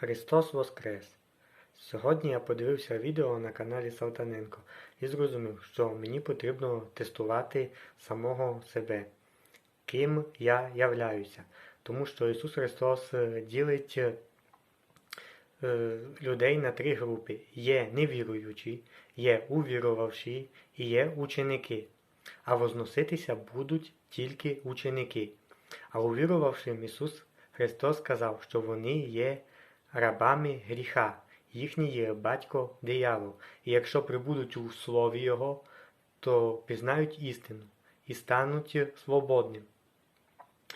Христос Воскрес! Сьогодні я подивився відео на каналі Салтаненко і зрозумів, що мені потрібно тестувати самого себе, ким я являюся. Тому що Ісус Христос е, ділить е, людей на три групи: є невіруючі, є увірувавші і є ученики. А возноситися будуть тільки ученики. А увірувавшим Ісус Христос сказав, що вони є рабами гріха, їхній є батько диявол, і якщо прибудуть у слові Його, то пізнають істину і стануть свободним.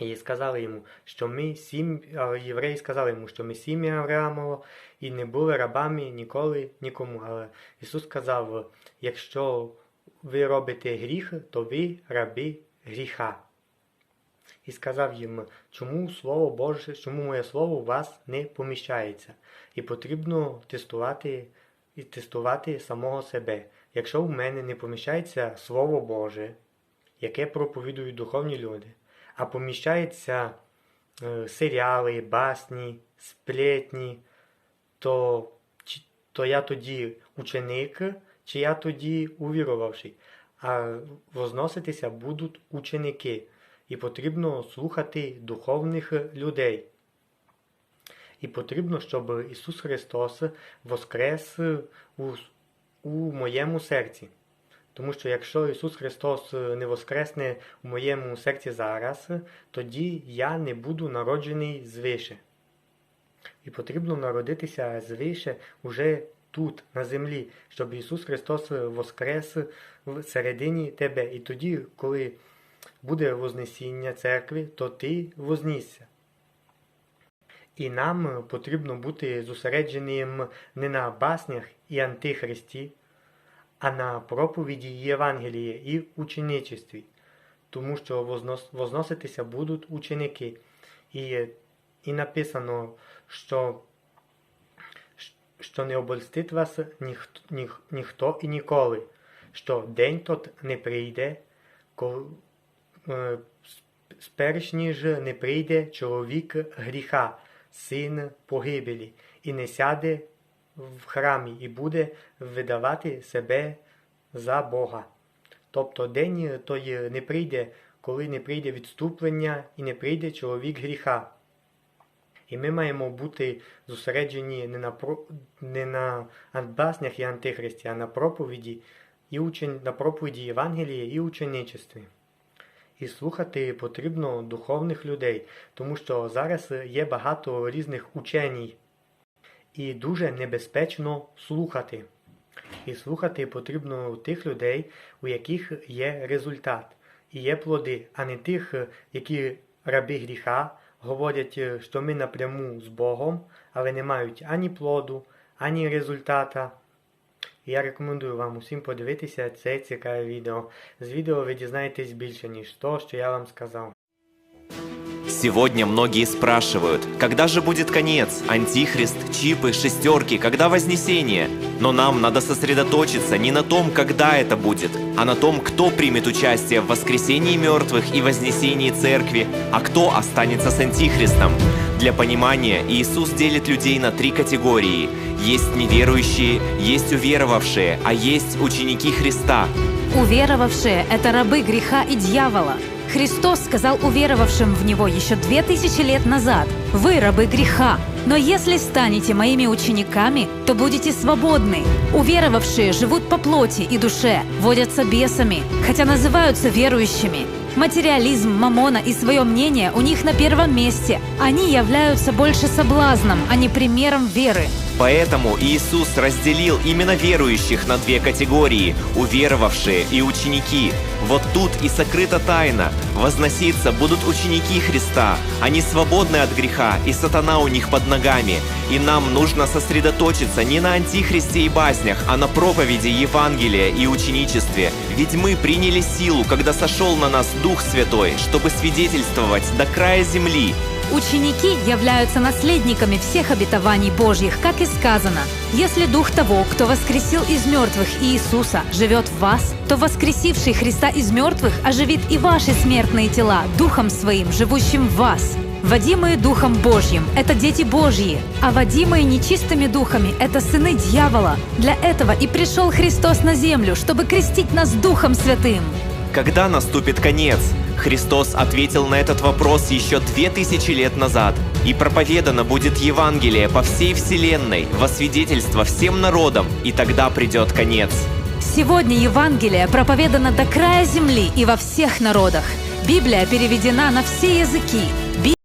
І сказали йому, що ми сім, євреї сказали йому, що ми сім'я Авраамова і не були рабами ніколи нікому. Але Ісус сказав: якщо ви робите гріх, то ви раби гріха і сказав їм, чому Слово Боже, чому моє слово у вас не поміщається, і потрібно тестувати і тестувати самого себе. Якщо в мене не поміщається Слово Боже, яке проповідують духовні люди, а поміщаються е, серіали, басні, сплетні, то, то я тоді ученик, чи я тоді увірувавший. А возноситися будуть ученики і потрібно слухати духовних людей. І потрібно, щоб Ісус Христос воскрес у, у моєму серці. Тому що якщо Ісус Христос не воскресне у моєму серці зараз, тоді я не буду народжений звише. І потрібно народитися звише уже тут, на землі, щоб Ісус Христос воскрес в середині тебе. І тоді, коли буде Вознесіння церкви, то ти вознісся. І нам потрібно бути зосередженим не на баснях і антихристі, а на проповіді Євангелія і ученичестві, тому що возноситися будуть ученики. І і написано, що що не обольстить вас ніхто, ніх, ніхто і ніколи, що день тот не прийде, коли, Е, сперш ніж не прийде чоловік гріха, син погибелі, і не сяде в храмі, і буде видавати себе за Бога. Тобто день той не прийде, коли не прийде відступлення і не прийде чоловік гріха. І ми маємо бути зосереджені не на не на антбаснях і антихристі, а на проповіді і учень, на проповіді Євангелія і ученичестві. І слухати потрібно духовних людей, тому що зараз є багато різних ученій. І дуже небезпечно слухати. І слухати потрібно тих людей, у яких є результат і є плоди, а не тих, які раби гріха говорять, що ми напряму з Богом, але не мають ані плоду, ані результата. Я рекомендую вам усім подивитися це цікаве відео. З відео ви дізнаєтесь більше, ніж то, що я вам сказав. Сегодня многие спрашивают, когда же будет конец, антихрист, чипы, шестерки, когда вознесение? Но нам надо сосредоточиться не на том, когда это будет, а на том, кто примет участие в воскресении мертвых и вознесении церкви, а кто останется с антихристом. Для понимания Иисус делит людей на три категории. Есть неверующие, есть уверовавшие, а есть ученики Христа. Уверовавшие – это рабы греха и дьявола. Христос сказал уверовавшим в Него еще две тысячи лет назад, «Вы рабы греха, но если станете моими учениками, то будете свободны. Уверовавшие живут по плоти и душе, водятся бесами, хотя называются верующими. Материализм, мамона и свое мнение у них на первом месте. Они являются больше соблазном, а не примером веры. Поэтому Иисус разделил именно верующих на две категории – уверовавшие и ученики. Вот тут и сокрыта тайна. Возноситься будут ученики Христа. Они свободны от греха, и сатана у них под ногами. И нам нужно сосредоточиться не на антихристе и баснях, а на проповеди Евангелия и ученичестве. Ведь мы приняли силу, когда сошел на нас Дух Святой, чтобы свидетельствовать до края земли. Ученики являются наследниками всех обетований Божьих, как и сказано. Если Дух того, кто воскресил из мертвых Иисуса, живет в вас, то воскресивший Христа из мертвых оживит и ваши смертные тела Духом Своим, живущим в вас. Водимые Духом Божьим – это дети Божьи, а водимые нечистыми духами – это сыны дьявола. Для этого и пришел Христос на землю, чтобы крестить нас Духом Святым. Когда наступит конец? Христос ответил на этот вопрос еще две тысячи лет назад. И проповедано будет Евангелие по всей вселенной, во свидетельство всем народам, и тогда придет конец. Сегодня Евангелие проповедано до края земли и во всех народах. Библия переведена на все языки.